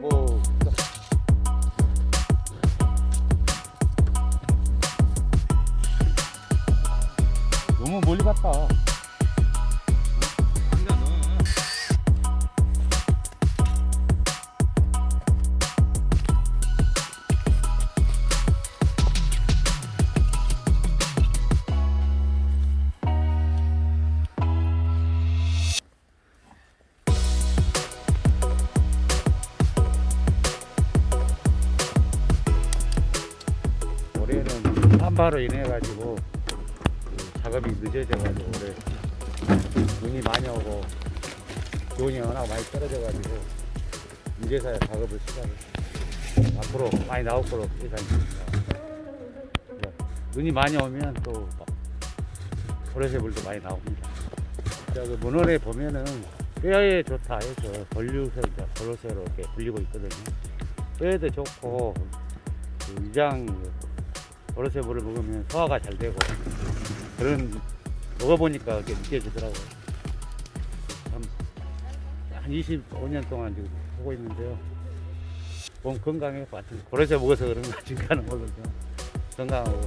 뭐 너무 멀리 갔다. 한바로 인해 가지고 그 작업이 늦어져 가지고 올해 눈이 많이 오고 기온이 워낙 많이 떨어져 가지고 이제서야 작업을 시작을 앞으로 많이 나올 거로 예상됩니다. 네. 눈이 많이 오면 또 보라색물도 많이 나옵니다. 저그 문원에 보면은 뼈에 좋다 해서 벌류색, 보로새로 이렇게 불리고 있거든요. 뼈에도 좋고 그 위장 버릇의 물을 먹으면 소화가 잘 되고 그런 먹어보니까 그렇게 느껴지더라고요. 참, 한 25년 동안 지금 하고 있는데요. 몸 건강에 마침 버릇에 먹어서 그런가 지금 가는 걸로 좀 건강하고